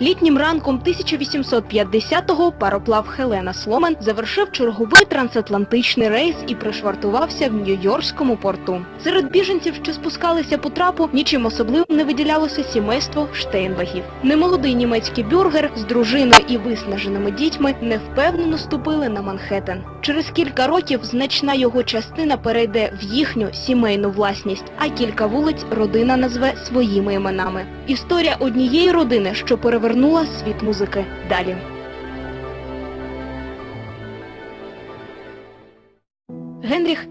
Літнім ранком 1850-го пароплав Хелена Сломен завершив черговий трансатлантичний рейс і пришвартувався в Нью-Йоркському порту. Серед біженців, що спускалися по трапу, нічим особливим не виділялося сімейство Штейнбагів. Немолодий німецький бюргер з дружиною і виснаженими дітьми невпевнено ступили на Манхеттен. Через кілька років значна його частина перейде в їхню сімейну власність, а кілька вулиць родина назве своїми іменами. Історія однієї родини, що перевернула світ музики. Далі.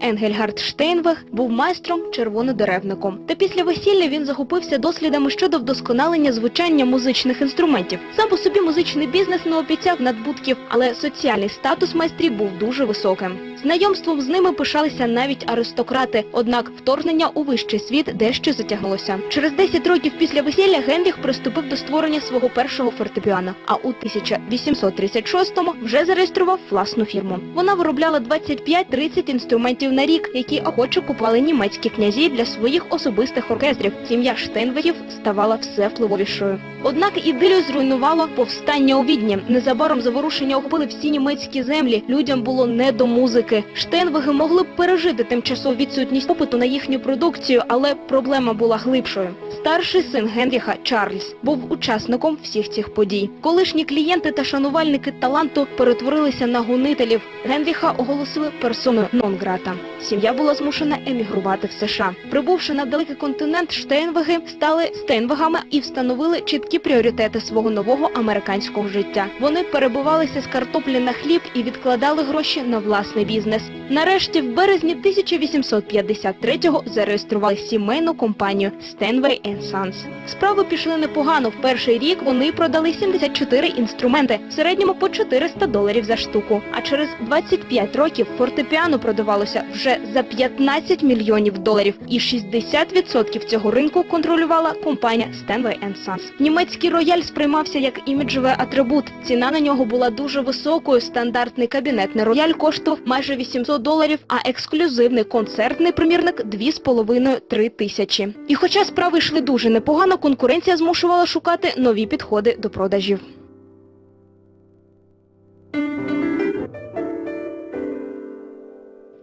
Енгельгард Штейнвег був майстром-червонодеревником. Та після весілля він захопився дослідами щодо вдосконалення звучання музичних інструментів. Сам по собі музичний бізнес не обіцяв надбутків, але соціальний статус майстрів був дуже високим. Знайомством з ними пишалися навіть аристократи, однак вторгнення у вищий світ дещо затягнулося. Через 10 років після весілля Генріх приступив до створення свого першого фортепіано, а у 1836-му вже зареєстрував власну фірму. Вона виробляла 25-30 інструментів на рік, які охоче купували німецькі князі для своїх особистих оркестрів. Сім'я Штейнвегів ставала все впливовішою. Однак ідилію зруйнувало повстання у Відні. Незабаром заворушення охопили всі німецькі землі. Людям було не до музики. Штейнвеги могли б пережити тимчасову відсутність попиту на їхню продукцію, але проблема була глибшою. Старший син Генріха Чарльз був учасником всіх цих подій. Колишні клієнти та шанувальники таланту перетворилися на гонителів. Генріха оголосили персоною нон-грата. Сім'я була змушена емігрувати в США. Прибувши на далекий континент, Штейнвеги стали Стейнвегами і встановили чіткі пріоритети свого нового американського життя. Вони перебувалися з картоплі на хліб і відкладали гроші на власний бізнес. Нарешті, в березні 1853-го зареєстрували сімейну компанію Stenway Sons. Справи пішли непогано. В перший рік вони продали 74 інструменти, в середньому по 400 доларів за штуку. А через 25 років фортепіано продавалося вже за 15 мільйонів доларів. І 60% цього ринку контролювала компанія Stenway Sons. Німецький рояль сприймався як іміджовий атрибут. Ціна на нього була дуже високою. Стандартний кабінетний рояль коштував майже 800 доларів, а ексклюзивний концертний примірник 2,5-3 тисячі. І хоча справи йшли дуже непогано, конкуренція змушувала шукати нові підходи до продажів.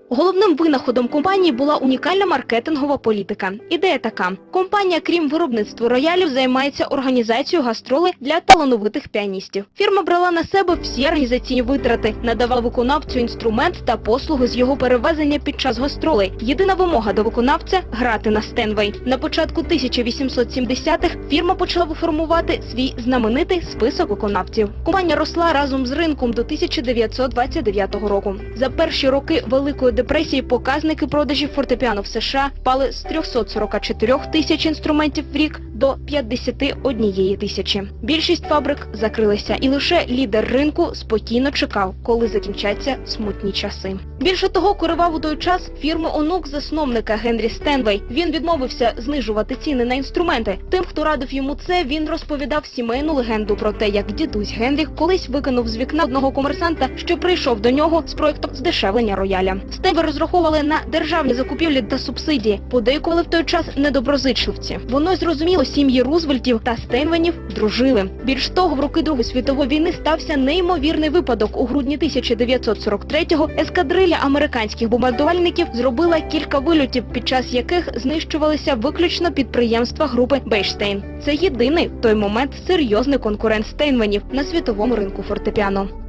Головним винаходом компанії була унікальна маркетингова політика. Ідея така. Компанія, крім виробництва роялів, займається організацією гастролей для талановитих піаністів. Фірма брала на себе всі організаційні витрати, надавала виконавцю інструмент та послуги з його перевезення під час гастролей. Єдина вимога до виконавця – грати на Стенвей. На початку 1870-х фірма почала формувати свій знаменитий список виконавців. Компанія росла разом з ринком до 1929 року. За перші роки Великої депресії показники продажів фортепіано в США впали з 344 тисяч інструментів в рік до 51 тисячі. Більшість фабрик закрилися, і лише лідер ринку спокійно чекав, коли закінчаться смутні часи. Більше того, керував у той час фірми онук засновника Генрі Стенвей. Він відмовився знижувати ціни на інструменти. Тим, хто радив йому це, він розповідав сімейну легенду про те, як дідусь Генріх колись викинув з вікна одного комерсанта, що прийшов до нього з проєктом здешевлення рояля. Стенвей розраховували на державні закупівлі та субсидії, подейкували в той час недоброзичливці. Воно зрозуміло, сім'ї Рузвельтів та Стейнвенів дружили. Більш того, в роки Другої світової війни стався неймовірний випадок. У грудні 1943-го ескадриля американських бомбардувальників зробила кілька вильотів, під час яких знищувалися виключно підприємства групи Бейштейн. Це єдиний в той момент серйозний конкурент Стейнвенів на світовому ринку фортепіано.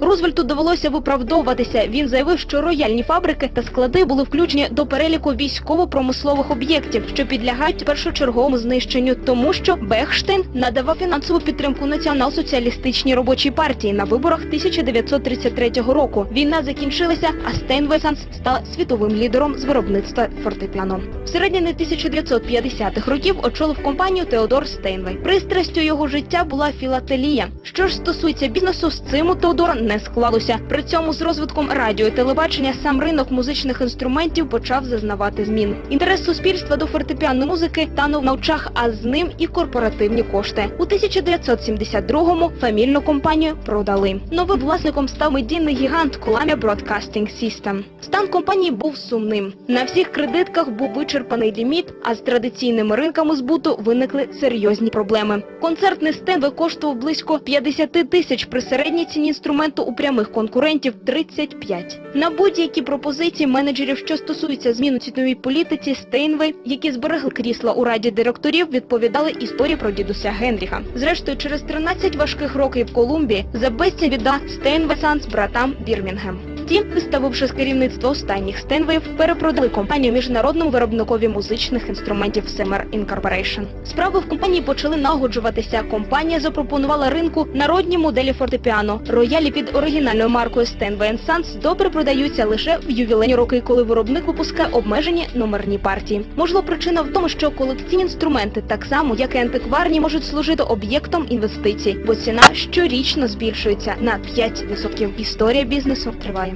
Рузвельту довелося виправдовуватися. Він заявив, що рояльні фабрики та склади були включені до переліку військово-промислових об'єктів, що підлягають першочерговому знищенню, тому що Бехштейн надавав фінансову підтримку націонал-соціалістичній робочій партії на виборах 1933 року. Війна закінчилася, а Стейнвесанс стала світовим лідером з виробництва фортепіано. В середині 1950-х років очолив компанію Теодор Стейнвей. Пристрастю його життя була філателія. Що ж стосується бізнесу, з цим у Теодора не склалося. При цьому з розвитком радіо і телебачення сам ринок музичних інструментів почав зазнавати змін. Інтерес суспільства до фортепіанної музики танув на очах, а з ним і корпоративні кошти. У 1972-му фамільну компанію продали. Новим власником став медійний гігант Columbia Broadcasting System. Стан компанії був сумним. На всіх кредитках був вичерпаний ліміт, а з традиційними ринками збуту виникли серйозні проблеми. Концертний стенд коштував близько 50 тисяч при середній ціні інструменту у прямих конкурентів 35. На будь-які пропозиції менеджерів, що стосуються зміни цінової політиці, Стейнвей, які зберегли крісла у раді директорів, відповідали історії про дідуся Генріха. Зрештою, через 13 важких років в Колумбії за безцінь віддав Стейнвей Санс братам Бірмінгем. Втім, виставивши з керівництва останніх Стенвеїв, перепродали компанію міжнародному виробникові музичних інструментів Semer Incorporation. Справи в компанії почали налагоджуватися. Компанія запропонувала ринку народні моделі фортепіано. Роялі під оригінальною маркою Steinway Sons добре продаються лише в ювілейні роки, коли виробник випускає обмежені номерні партії. Можливо, причина в тому, що колекційні інструменти, так само як і антикварні, можуть служити об'єктом інвестицій, бо ціна щорічно збільшується на 5%. Історія бізнесу триває.